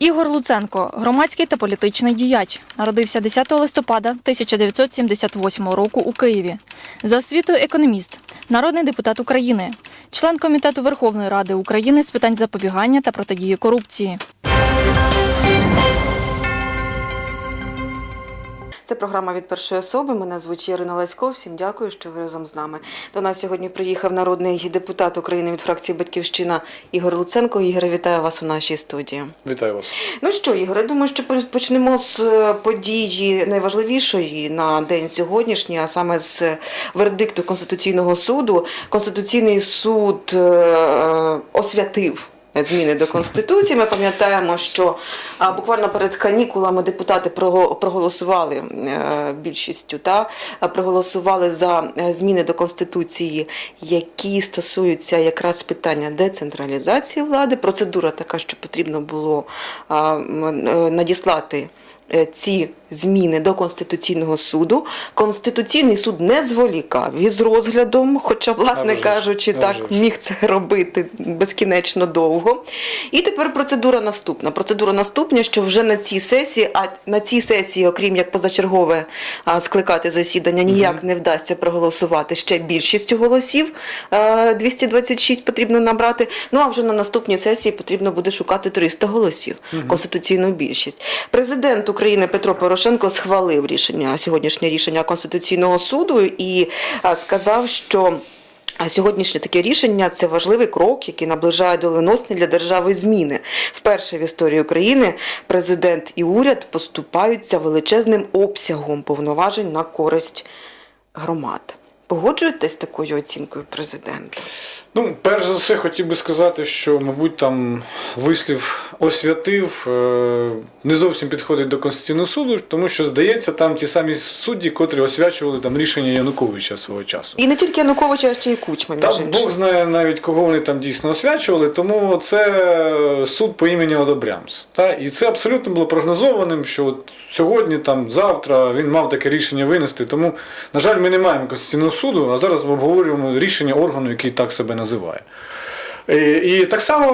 Ігор Луценко громадський та політичний діяч. Народився 10 листопада 1978 року у Києві. За освітою економіст, народний депутат України, член комітету Верховної Ради України з питань запобігання та протидії корупції. Це програма від першої особи. Мене звуть Ірина Ласько. Всім дякую, що ви разом з нами. До нас сьогодні приїхав народний депутат України від фракції Батьківщина Ігор Луценко. Ігоре, вітаю вас у нашій студії. Вітаю вас. Ну що, Ігор, я думаю, що почнемо з е, події найважливішої на день сьогоднішній, а саме з вердикту Конституційного суду. Конституційний суд е, е, освятив. Зміни до конституції. Ми пам'ятаємо, що буквально перед канікулами депутати прого- проголосували е, більшістю та проголосували за е, зміни до конституції, які стосуються якраз питання децентралізації влади. Процедура така, що потрібно було е, надіслати. Е, Ці зміни до Конституційного суду. Конституційний суд не зволікав із розглядом, хоча, власне ж, кажучи, а так ж. міг це робити безкінечно довго. І тепер процедура наступна. Процедура наступна, що вже на цій сесії, а на цій сесії, окрім як позачергове скликати засідання, ніяк не вдасться проголосувати ще більшістю голосів. е, 226 потрібно набрати. Ну а вже на наступній сесії потрібно буде шукати 300 голосів, конституційну більшість. Президент України Петро Порошенко схвалив рішення сьогоднішнє рішення Конституційного суду і сказав, що. Сьогоднішнє таке рішення це важливий крок, який наближає доленосні для держави зміни. Вперше в історії України президент і уряд поступаються величезним обсягом повноважень на користь громад. Погоджуєтесь такою оцінкою президента? Ну, перш за все, хотів би сказати, що, мабуть, там вислів освятив е, не зовсім підходить до Конституційного суду, тому що, здається, там ті самі судді, котрі освячували там рішення Януковича свого часу. І не тільки Януковича, а ще й Кучма, Там іншим. Бог знає навіть кого вони там дійсно освячували, тому це суд по імені Одобрямс. Та? І це абсолютно було прогнозованим, що от сьогодні, там, завтра він мав таке рішення винести. Тому, на жаль, ми не маємо Конституційного суду, а зараз обговорюємо рішення органу, який так себе називає. І, і так само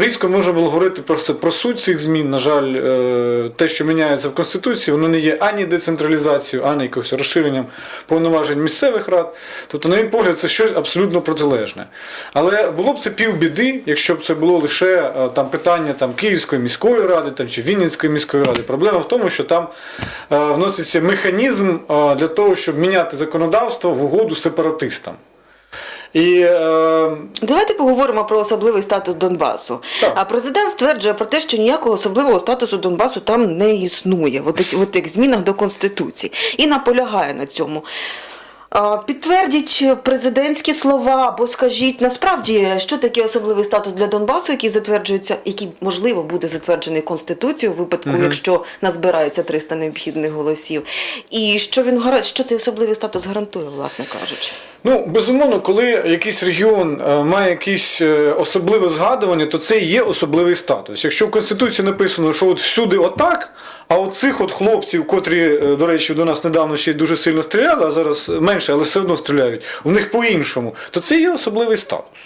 е, різко можна було говорити про, про суть цих змін. На жаль, е, те, що міняється в Конституції, воно не є ані децентралізацією, ані якось розширенням повноважень місцевих рад. Тобто, на мій погляд, це щось абсолютно протилежне. Але було б це півбіди, якщо б це було лише е, там питання там, Київської міської ради там, чи Вінницької міської ради. Проблема в тому, що там е, вноситься механізм е, для того, щоб міняти законодавство в угоду сепаратистам. І е, Давайте поговоримо про особливий статус Донбасу. Так. А президент стверджує про те, що ніякого особливого статусу Донбасу там не існує в тих змінах до конституції і наполягає на цьому. Підтвердіть президентські слова, або скажіть насправді, що таке особливий статус для Донбасу, який затверджується, який можливо буде затверджений Конституцією у випадку, якщо назбирається 300 необхідних голосів. І що він що цей особливий статус гарантує, власне кажучи. Ну, безумовно, коли якийсь регіон е, має якесь е, особливе згадування, то це є особливий статус. Якщо в Конституції написано, що от всюди отак, а от цих от хлопців, котрі, е, до речі, до нас недавно ще дуже сильно стріляли, а зараз менше, але все одно стріляють, в них по-іншому, то це є особливий статус.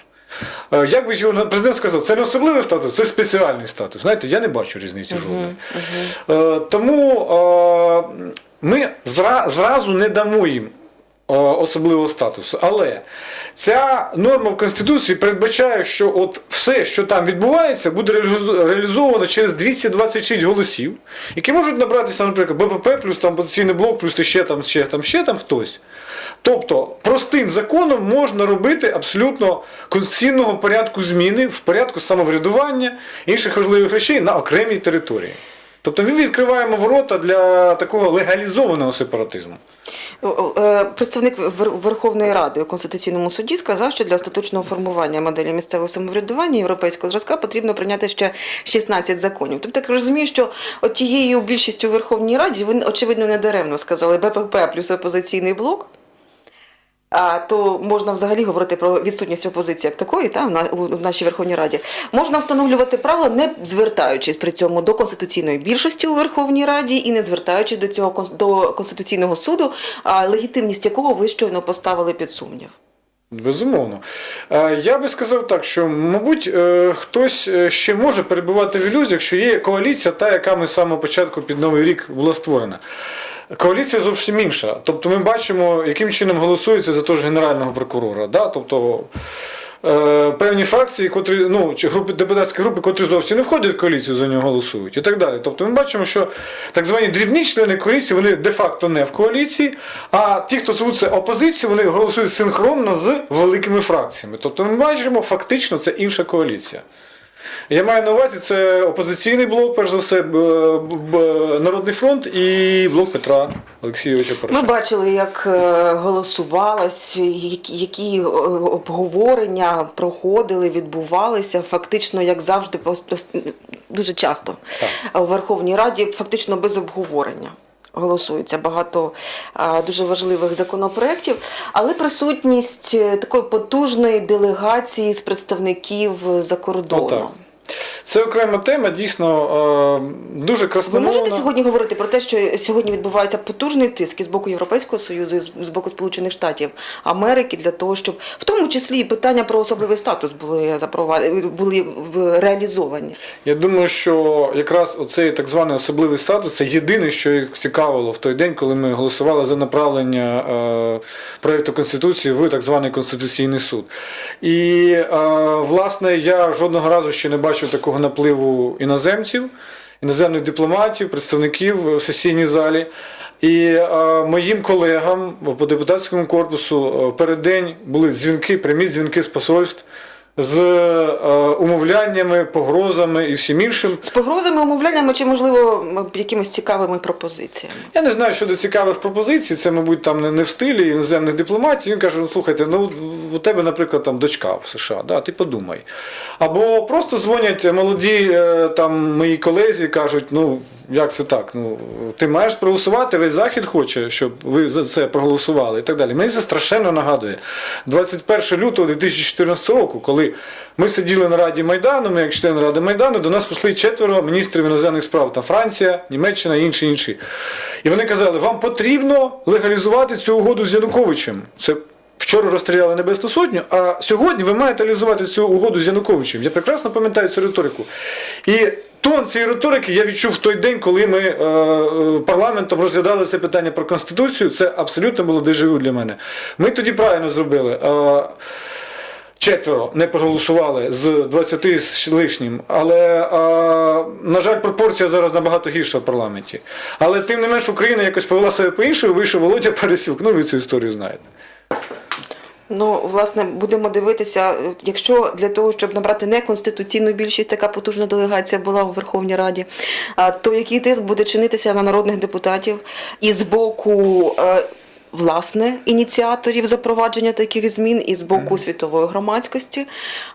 Е, Як би його президент сказав, це не особливий статус, це спеціальний статус. Знаєте, я не бачу різниці жодної. Е, Тому е, ми зразу не дамо їм особливого статусу. Але ця норма в Конституції передбачає, що от все, що там відбувається, буде реалізовано через 226 голосів, які можуть набратися, наприклад, БПП, плюс там опозиційний блок, плюс ще там, ще там, ще там хтось. Тобто простим законом можна робити абсолютно конституційного порядку зміни в порядку самоврядування інших важливих речей на окремій території. Тобто ми відкриваємо ворота для такого легалізованого сепаратизму. О, е, Представник Вер- Верховної Ради у Конституційному суді сказав, що для остаточного формування моделі місцевого самоврядування європейського зразка потрібно прийняти ще 16 законів. Тобто я розумію, що от тією більшістю Верховній Раді вони очевидно не даремно сказали БПП плюс опозиційний блок. А то можна взагалі говорити про відсутність опозиції як такої, та в нашій Верховній Раді. Можна встановлювати правила, не звертаючись при цьому до конституційної більшості у Верховній Раді і не звертаючись до цього до конституційного суду, легітимність якого ви щойно поставили під сумнів. Безумовно. Е, Я би сказав так, що, мабуть, е, хтось е, ще може перебувати в ілюзіях, що є коаліція, та, яка ми з самого початку під Новий рік була створена. Коаліція зовсім інша. Тобто ми бачимо, яким чином голосується за того ж генерального прокурора. Да? Тобто, е, певні фракції, котрі, ну, чи групи, депутатські групи, котрі зовсім не входять в коаліцію, за нього голосують і так далі. Тобто ми бачимо, що так звані дрібні члени коаліції, вони де-факто не в коаліції, а ті, хто звуться опозицію, вони голосують синхронно з великими фракціями. Тобто ми бачимо, фактично це інша коаліція. Я маю на увазі, це опозиційний блок, перш за все, Народний фронт і блок Петра Олексійовича Ми бачили, як е, голосувалось, які, е, обговорення проходили, відбувалися. Фактично, як завжди, дуже часто Так. у Верховній Раді, фактично без обговорення. Голосується багато а, дуже важливих законопроєктів, але присутність е, такої потужної делегації з представників за кордоном. Це окрема тема, дійсно е, дуже Ви можете сьогодні говорити про те, що сьогодні відбувається потужний тиск з боку Європейського Союзу, і з- боку Сполучених Штатів Америки для того, щоб в тому числі питання про особливий статус були були реалізовані. Я думаю, що якраз оцей так званий особливий статус це єдине, що їх цікавило в той день, коли ми голосували за направлення е, проєкту Конституції в так званий Конституційний суд. І е, власне я жодного разу ще не бачив такого напливу іноземців. Іноземних дипломатів, представників в сесійній залі. І е, моїм колегам по депутатському корпусу е, перед день були дзвінки, прямі дзвінки з посольств з е, умовляннями, погрозами і всім іншим. З погрозами, умовляннями чи, можливо, якимись цікавими пропозиціями. Я не знаю щодо цікавих пропозицій, це, мабуть, там не- не в стилі іноземних дипломатів. Він каже: ну слухайте, ну у тебе, наприклад, там дочка в США, да, ти подумай. Або просто дзвонять молоді е, там мої колезі і кажуть, ну як це так? Ну ти маєш проголосувати, весь захід хоче, щоб ви за це проголосували і так далі. Мені це страшенно нагадує. 21 лютого 2014 року, коли ми сиділи на Раді Майдану, ми як члени Ради Майдану, до нас прийшли четверо міністрів іноземних справ там Франція, Німеччина і інші інші. І вони казали, вам потрібно легалізувати цю угоду з Януковичем. Це Вчора розстріляли Небесну Сотню, а сьогодні ви маєте реалізувати цю угоду з Януковичем. Я прекрасно пам'ятаю цю риторику. І тон цієї риторики я відчув в той день, коли ми е, е, парламентом розглядали це питання про Конституцію. Це абсолютно було дежавю для мене. Ми тоді правильно зробили. Е, Четверо не проголосували з 20 з лишнім. Але, а, на жаль, пропорція зараз набагато гірша в парламенті. Але тим не менш Україна якось повела себе по-іншому, вийшов Володя Парасюк. Ну, ви цю історію знаєте. Ну, власне, будемо дивитися, е, якщо для того, щоб набрати неконституційну більшість, така потужна делегація була у Верховній Раді, то який тиск буде чинитися на народних депутатів і з боку. Власне, ініціаторів запровадження таких змін і з боку світової громадськості,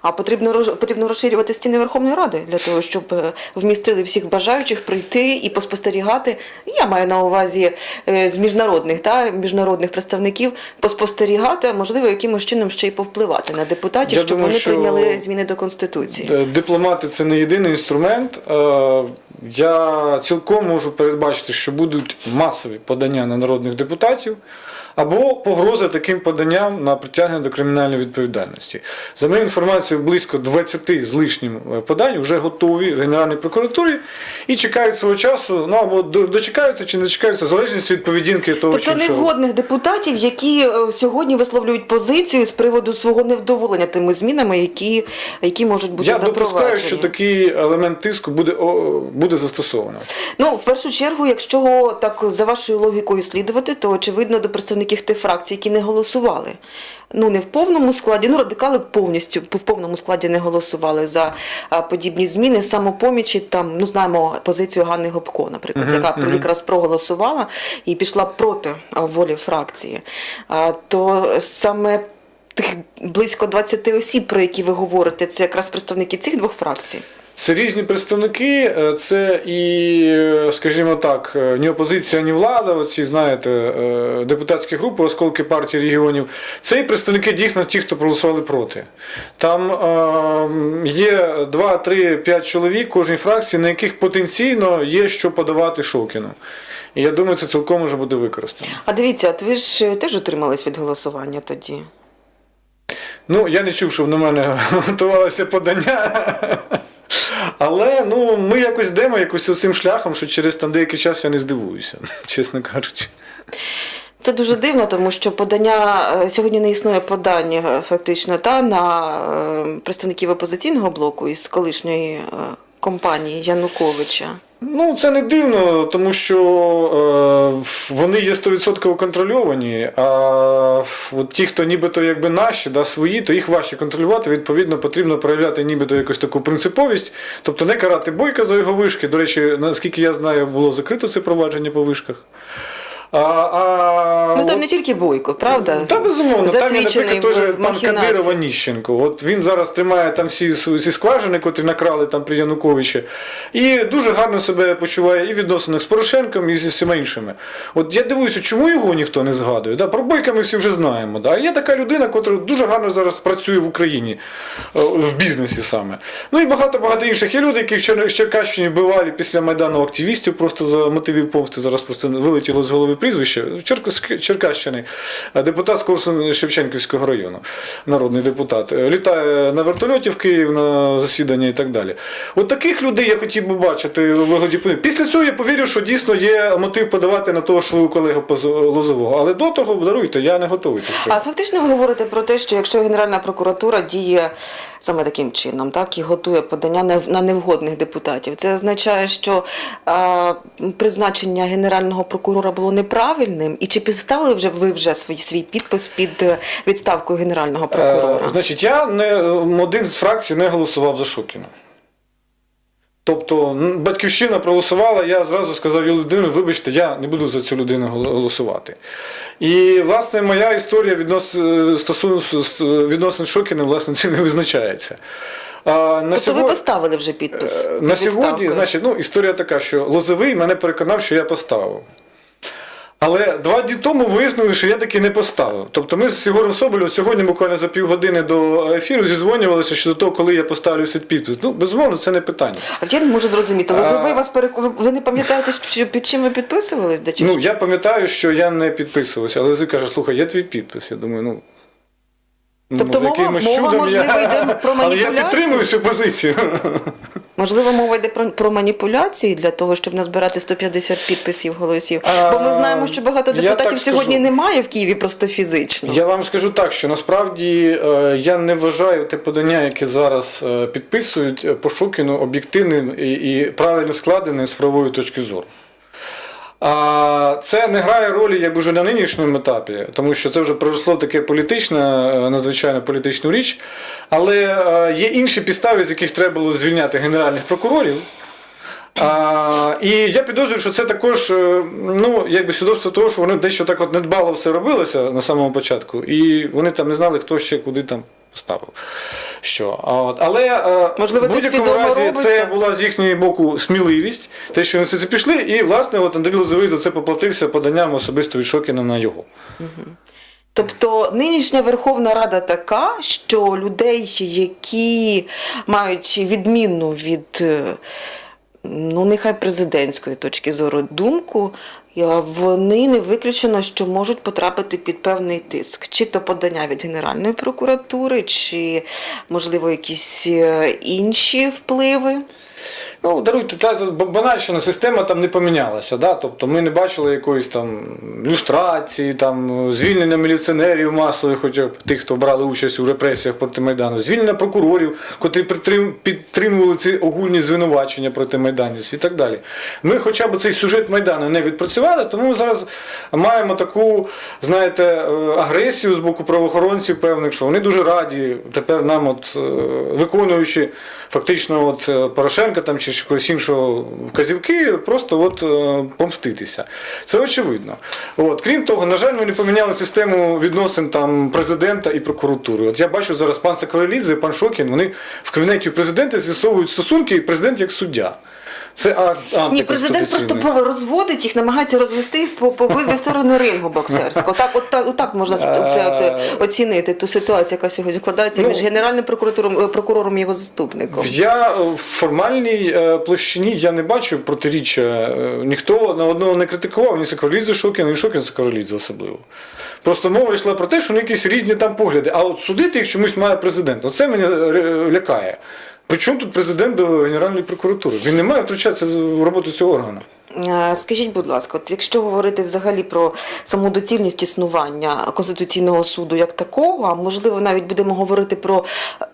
а потрібно потрібно розширювати стіни Верховної Ради для того, щоб е, вмістили всіх бажаючих прийти і поспостерігати. Я маю на увазі е, з міжнародних та міжнародних представників поспостерігати, а можливо, якимось чином ще й повпливати на депутатів, Я щоб думаю, вони що- прийняли зміни до конституції. Дипломати це не єдиний інструмент. Е, Я цілком можу передбачити, що будуть масові подання на народних депутатів або погрози таким поданням на притягнення до кримінальної відповідальності. За моєю інформацією, близько 20 з лишнім е, подань вже готові в Генеральній прокуратурі і чекають свого часу, ну або дочекаються чи не дочекаються, в залежності від поведінки того чи Тобто іншого. невгодних депутатів, які е, сьогодні висловлюють позицію з приводу свого невдоволення тими змінами, які, які можуть бути Я запроваджені. допускаю, що такий елемент тиску буде, буде застосовано. Ну, в першу чергу, якщо так за вашою логікою слідувати, то очевидно до представників тих фракцій, які не голосували. Ну, не в повному складі, ну радикали повністю в повному складі не голосували за подібні зміни. Самопомічі там, ну знаємо позицію Ганни Гопко, наприклад, Мгм, яка мгм. якраз проголосувала і пішла проти волі фракції. А, то саме тих близько 20 осіб, про які ви говорите, це якраз представники цих двох фракцій. Це різні представники, е, це і, е, скажімо так, е, ні опозиція, ні влада, оці, знаєте, депутатські групи, осколки партії регіонів. Це і представники дійсно ті, хто проголосували проти. Там е, є 2, 3, 5 чоловік кожній фракції, на яких потенційно є що подавати Шокіну. І я думаю, це цілком може бути використано. А дивіться, от ви ж теж утримались від голосування тоді. Ну, я не чув, щоб на мене готувалося подання. Але ну, ми якось йдемо якось цим шляхом, що через там деякий час я не здивуюся, чесно кажучи. Це дуже дивно, тому що подання е, сьогодні не існує подання е, фактично та на е, представників опозиційного блоку із колишньої компанії Януковича. Ну, це не дивно, тому що е, вони є 100% контрольовані, а от ті, хто нібито якби наші, да, свої, то їх важче контролювати. Відповідно, потрібно проявляти нібито якусь таку принциповість, тобто не карати бойка за його вишки. До речі, наскільки я знаю, було закрито це провадження по вишках. А, а, Ну там от- не тільки Бойко, правда? та безумовно, там є, наприклад, теж пан. Кадиров Аніщенко. От він зараз тримає там всі всі скважини, котрі накрали там при Януковичі, і дуже гарно себе почуває і в відносинах з Порошенком, і зі всіма іншими. От я дивуюся, чому його ніхто не згадує. Да, про Бойка ми всі вже знаємо. Да. Є така людина, котра дуже гарно зараз працює в Україні, е, в бізнесі саме. Ну і багато багато інших. Є люди, які в Чер- в Черкащині вбивали після Майдану активістів просто за мотивів помсти. Зараз просто вилетіло з голови прізвище. Черкащини, депутат з Корсун Шевченківського району, народний депутат. Е, Літає на вертольоті в Київ на засідання і так далі. От таких людей я хотів би бачити у вигляді. Після цього я повірю, що дійсно є мотив подавати на того ж колегу Лозового. Але до того даруйте, я не готовий А фактично ви говорите про те, що якщо Генеральна прокуратура діє саме таким чином, так і готує подання на- невгодних депутатів, це означає, що а, призначення генерального прокурора було неправильним, і чи підставили вже ви вже свій свій підпис під е, відставкою генерального прокурора? Е, Значить, я не один з фракцій не голосував за Шокіна. Тобто, батьківщина проголосувала, я зразу сказав людину, вибачте, я не буду за цю людину голосувати. І, власне, моя історія віднос, е, відносин з Шокіним, власне, цим і визначається. А, на тобто ви поставили вже підпис? Е, На сьогодні, значить, ну, історія така, що Лозовий мене переконав, що я поставив. Але два дні тому вияснили, що я таки не поставив. Тобто ми з Сігором Соболєвим сьогодні буквально за півгодини до ефіру зізвонювалися щодо того, коли я поставлю свій підпис. Ну, безумовно, це не питання. А я не можу зрозуміти. Лозовий А- вас перек... ви- Ви не пам'ятаєте, що під чим ви підписувались? Де чи Ну, я пам'ятаю, що я не підписувався, але Лозовий каже, слухай, є твій підпис. Я думаю, ну. Ну, Тобто може, мова- мова, чудом можливо, я... йде про Але я підтримую цю позицію. Можливо, мова йде про, про маніпуляції для того, щоб назбирати 150 підписів голосів. Бо ми знаємо, що багато депутатів сьогодні скажу. немає в Києві просто фізично. Я вам скажу так, що насправді е, я не вважаю те подання, яке зараз е, підписують е, об'єктивним і, і правильно складеним з правової точки зору. Це не грає ролі якби вже на нинішньому етапі, тому що це вже переросло в таке політичне, е, надзвичайно політичну річ. Але е, є інші підстави, з яких треба було звільняти генеральних прокурорів. А, і я підозрюю, що це також е, ну, якби свідоцтво того, що вони дещо так от недбало все робилося на самому початку, і вони там не знали, хто ще куди там поставив. Що. От. Але е, Можливо, в будь-якому разі робиться? це була з їхнього боку сміливість, те, що вони це пішли, і власне от Андрій Лозовий за це поплатився поданням особисто від Шокіна на його. Тобто нинішня Верховна Рада така, що людей, які мають відмінну від е, ну нехай президентської точки зору думку, вони не виключено, що можуть потрапити під певний тиск, чи то подання від Генеральної прокуратури, чи можливо якісь е, інші впливи. Ну, даруйте, та банальщина, система там не помінялася. Да? Тобто ми не бачили якоїсь там люстрації, там, звільнення міліціонерів масових, хоча б тих, хто брали участь у репресіях проти Майдану, звільнення прокурорів, котрі підтримували ці огульні звинувачення проти майданівців і так далі. Ми хоча б цей сюжет Майдану не відпрацювали, тому ми зараз маємо таку, знаєте, е, агресію з боку правоохоронців певних, що вони дуже раді тепер нам, от, е, виконуючи фактично от е, Порошенка там чи когось іншого вказівки, просто от е, помститися. Це очевидно. От. Крім того, на жаль, не поміняли систему відносин там президента і прокуратури. От я бачу зараз пан Сакарелідзе і пан Шокін, вони в кабінеті президента з'ясовують стосунки, і президент як суддя. Це Ні, президент просто розводить їх, намагається розвести по, обидві сторони рингу боксерського. Так, от, так, отак можна це от, е, оцінити ту ситуацію, яка сьогодні складається Ну, між генеральним прокуратором е, прокурором і його заступником. Я е, в формальній площині я не бачу протиріччя. Ніхто на одного не критикував, ні Сакаролідзе Шокіна, ні Шокін Сакаролідзе особливо. Просто мова йшла про те, що вони якісь різні там погляди. А от судити їх чомусь має президент. Оце мене лякає. Причому тут президент до Генеральної прокуратури? Він не має втручатися в роботу цього органу. Е, Скажіть, будь ласка, от якщо говорити взагалі про саму доцільність існування Конституційного суду як такого, а можливо навіть будемо говорити про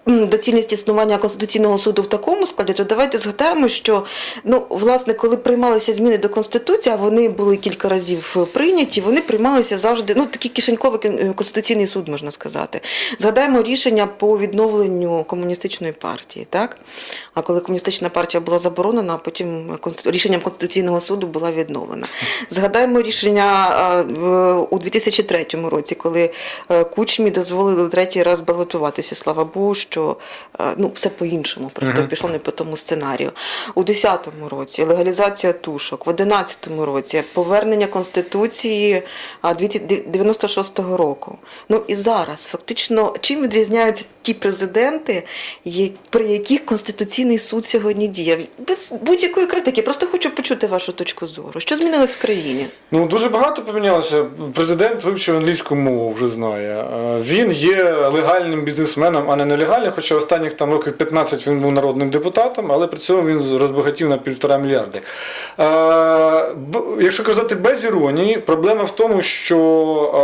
доцільність існування Конституційного суду в такому складі, то давайте згадаємо, що ну власне, коли приймалися зміни до Конституції, а вони були кілька разів прийняті, вони приймалися завжди. Ну такий кишеньковий конституційний суд, можна сказати. Згадаємо рішення по відновленню комуністичної партії, так? А коли комуністична партія була заборонена, а потім рішенням Конституційного суду була відновлена. Згадаємо рішення у 2003 році, коли е, Кучмі дозволили третій раз балотуватися. Слава Богу, що е, ну, все по-іншому, просто пішло не по тому сценарію. У 2010 році легалізація тушок, в 2011 році повернення Конституції 96-го року. Ну і зараз фактично чим відрізняються ті президенти, при яких Конституційний суд сьогодні діє? Без будь-якої критики, просто хочу почути вашу точку зору. Що змінилось в країні? Ну дуже багато помінялося. Президент вивчив англійську мову, вже знає. Е, Він є легальним бізнесменом, а не нелегальним. Хоча останніх там років 15 він був народним депутатом, але при цьому він розбагатів на півтора мільярди. Е, Якщо казати без іронії, проблема в тому, що е,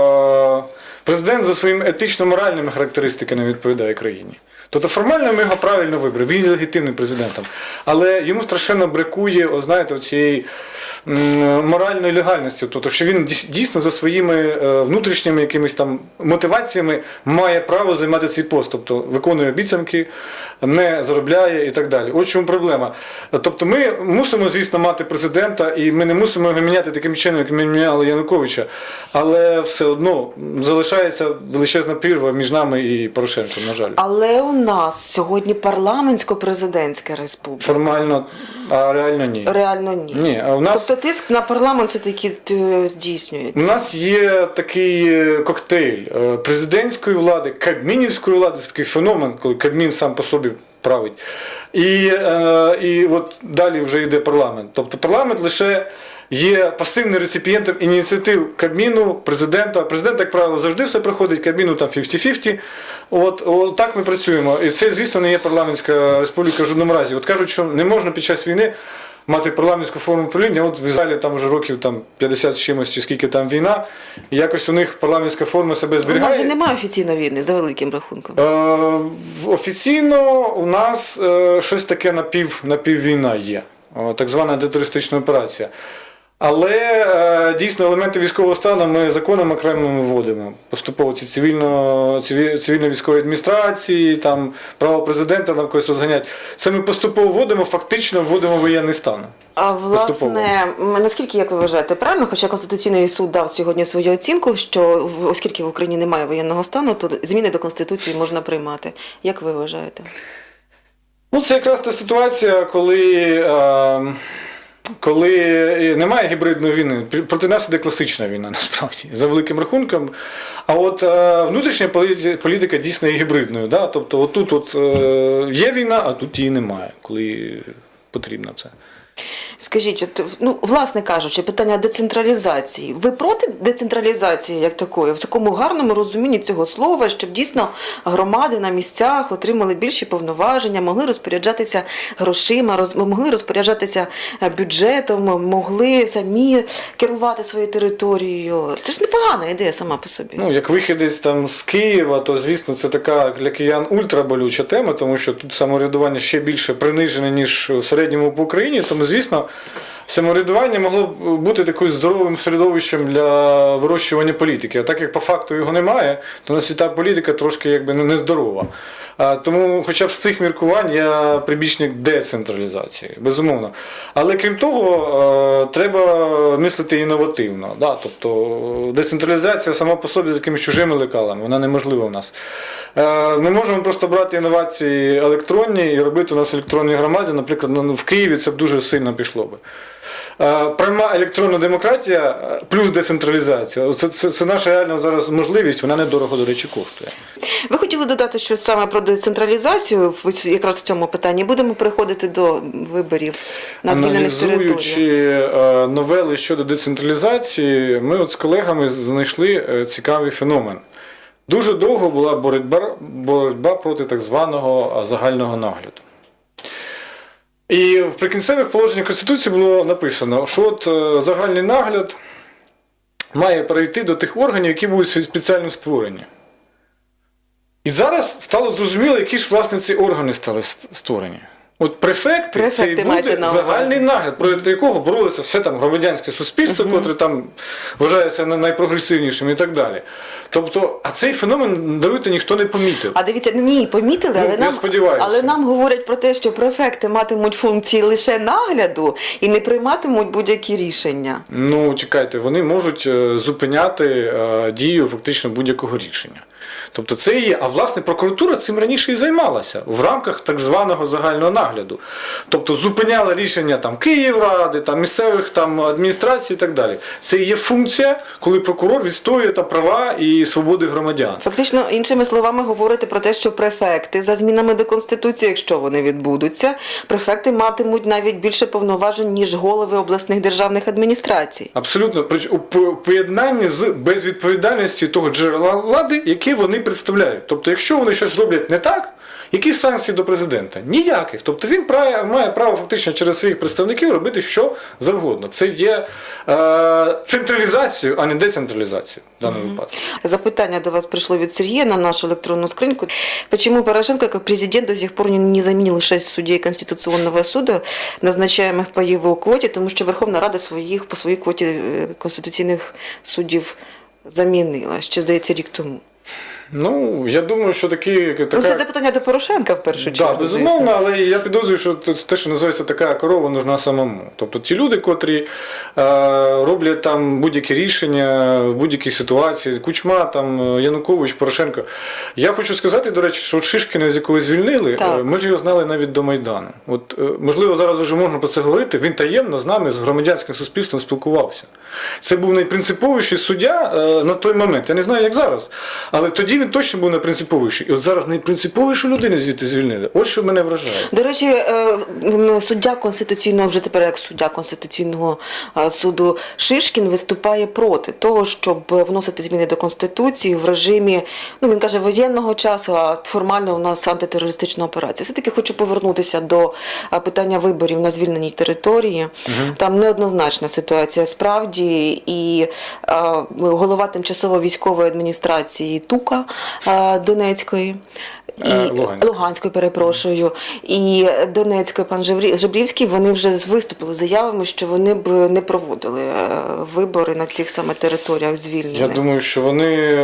президент за своїми етично-моральними характеристиками відповідає країні. Тобто формально ми його правильно вибрали, він є легітимним президентом. Але йому страшенно бракує, о, знаєте, цієї моральної легальності. Тобто, що він дійсно за своїми е, внутрішніми якимись там мотиваціями має право займати цей пост, тобто виконує обіцянки, не заробляє і так далі. От чому проблема. Тобто ми мусимо, звісно, мати президента, і ми не мусимо його міняти таким чином, як ми міняли Януковича, але все одно залишається величезна прірва між нами і Порошенком, на жаль. Але у нас сьогодні парламентсько-президентська республіка. Формально, а реально ні. Реально ні. Ні, а у нас Тобто тиск на парламент все-таки е, здійснюється. У нас є такий е, коктейль е, президентської влади, кабмінівської влади, це такий феномен, коли Кабмін сам по собі править. І, е, і от далі вже йде парламент. Тобто парламент лише є пасивним реципієнтом ініціатив Кабміну, президента. Президент, як правило, завжди все проходить, Кабміну там 50-50. От, от так ми працюємо. І це, звісно, не є парламентська республіка в жодному разі. От кажуть, що не можна під час війни мати парламентську форму управління. От в Ізраїлі там вже років там 50 з чимось, чи скільки там війна, і якось у них парламентська форма себе У нас же немає офіційної війни за великим рахунком. Е, офіційно у нас е, щось таке напів, напіввійна є, Е, так звана антитерористична операція. Але е, дійсно елементи військового стану ми законом окремо вводимо. Поступово ці цивільно, циві- цивільно-військові адміністрації, там, право президента нам когось розганять. Це ми поступово вводимо, фактично вводимо воєнний стан. А власне, Поступово. наскільки як ви вважаєте, правильно? Хоча Конституційний суд дав сьогодні свою оцінку, що оскільки в Україні немає воєнного стану, то зміни до Конституції можна приймати. Як ви вважаєте? Ну, це якраз та ситуація, коли, е, коли немає гібридної війни. Проти нас іде класична війна, насправді, за великим рахунком. А от е, внутрішня політика дійсно є гібридною. Да? Тобто, отут от, е, є війна, а тут її немає, коли потрібно це. Скажіть, от, ну, власне кажучи, питання децентралізації. Ви проти децентралізації як такої, в такому гарному розумінні цього слова, щоб дійсно громади на місцях отримали більші повноваження, могли розпоряджатися грошима, роз, могли розпоряджатися е, бюджетом, могли самі керувати своєю територією. Це ж непогана ідея сама по собі. Ну, як вихідець там з Києва, то звісно це така для киян ультраболюча тема, тому що тут самоврядування ще більше принижене, ніж в середньому по Україні. Тому, звісно, самоврядування могло б бути таким здоровим середовищем для вирощування політики. А так як по факту його немає, то на світа політика трошки якби нездорова. Тому, хоча б з цих міркувань я прибічник децентралізації, безумовно. Але крім того, е, треба мислити інновативно. Да? Тобто децентралізація сама по собі такими чужими лекалами, вона неможлива у нас. Е, Ми можемо просто брати інновації електронні і робити у нас електронні громади. Наприклад, ну, в Києві це б дуже сильно пішло би. Е, Пряма електронна демократія е, плюс децентралізація. Це, це, це наша реальна зараз можливість, вона недорого, до речі, коштує. Ви хотіли додати щось саме про децентралізацію якраз в цьому питанні. Будемо переходити до виборів на звільнених територіях. Аналізуючи новели щодо децентралізації, ми от з колегами знайшли цікавий феномен. Дуже довго була боротьба, боротьба проти так званого загального нагляду. І в прикінцевих положеннях Конституції було написано, що от е, загальний нагляд має перейти до тих органів, які будуть спеціально створені. І зараз стало зрозуміло, які ж власне ці органи стали створені. От префекти, Префекти це і буде на увазі. загальний нагляд, проти якого боролося все там громадянське суспільство, котре там вважається найпрогресивнішим і так далі. Тобто, а цей феномен, даруйте, ніхто не помітив. А дивіться, ну ні, помітили, Ну, але нам але нам говорять про те, що префекти матимуть функції лише нагляду і не прийматимуть будь-які рішення. Ну, чекайте, вони можуть е, зупиняти е, дію фактично будь-якого рішення. Тобто це є. А власне прокуратура цим раніше і займалася в рамках так званого загального нагляду. Тобто зупиняла рішення там Київради, там місцевих там адміністрацій і так далі. Це є функція, коли прокурор відстоює та права і свободи громадян. Фактично, іншими словами, говорити про те, що префекти за змінами до конституції, якщо вони відбудуться, префекти матимуть навіть більше повноважень ніж голови обласних державних адміністрацій. Абсолютно у поєднанні з безвідповідальністю того джерела влади, яке вони представляють. Тобто, якщо вони щось роблять не так, які санкції до президента? Ніяких. Тобто він має право фактично через своїх представників робити що завгодно. Це є е, централізацією, а не децентралізацією в даному випадку. Запитание до вас пришло від Сергея на нашу электронную скриньку. Почему Порошенко, как президент, до сих пор не- заменил шесть судей Конституционного суда, назначаемых по его квоте, тому що Верховна Рада своїх, по своїй квоті е, конституційних суддів замінила, ще, здається, рік тому. Ну, я думаю, що такі така. Ну, це запитання до Порошенка в першу чергу. Так, безумовно, але я підозрюю, що те, що називається така корова, нужна самому. Тобто ті люди, котрі е, роблять там будь-які рішення в будь-якій ситуації, Кучма, там, Янукович, Порошенко. Я хочу сказати, до речі, що от Шишкіна, з якого звільнили, Так. е, ми ж його знали навіть до Майдану. От, е, можливо, зараз вже можна про це говорити. Він таємно з нами, з громадянським суспільством спілкувався. Це був найпринциповіший суддя е, на той момент. Я не знаю, як зараз. Але тоді він точно був найпринциповіший. І от зараз найпринциповішу людину звідти звільнили. От що мене вражає. До речі, е, суддя конституційного, вже тепер як суддя конституційного е, суду Шишкін виступає проти того, щоб вносити зміни до конституції в режимі, ну він каже, воєнного часу, а формально у нас антитерористична операція. Все таки хочу повернутися до е, питання виборів на звільненій території. Там неоднозначна ситуація справді, і голова тимчасово військової адміністрації Тука е, Донецької. І Е, Луганської. Луганської, перепрошую, і Донецької пан Жебрівський, вони вже виступили з заявами, що вони б не проводили е, вибори на цих саме територіях звільнених. Я думаю, що вони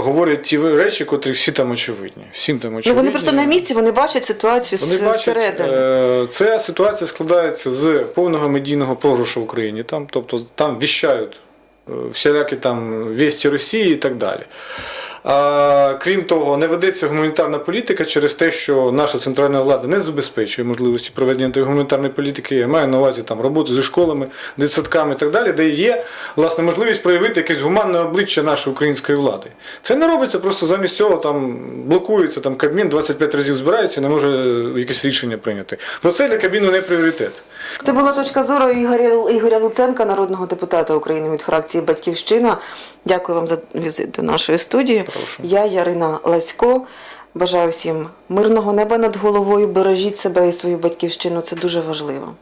говорять ті речі, котрі всі там очевидні. Всім там ну, вони просто на місці, вони бачать ситуацію Вони з бачать, середини. е, ця ситуація складається з повного медійного програшу в Україні. Там, тобто там віщають всілякі там вісті Росії і так далі. Крім того, не ведеться гуманітарна політика через те, що наша центральна влада не забезпечує можливості проведення гуманітарної політики. Я маю на увазі там роботу зі школами, дитсадками і так далі, де є власне можливість проявити якесь гуманне обличчя нашої української влади. Це не робиться просто замість цього там блокується там Кабмін 25 разів збирається не може якесь рішення прийняти. Бо це для Кабміну не пріоритет. Це була точка зору Ігоря, Ігоря Луценка, народного депутата України від фракції Батьківщина. Дякую вам за візит до нашої студії. Прошу. Я Ярина Ласько. Бажаю всім мирного неба над головою. Бережіть себе і свою батьківщину. Це дуже важливо.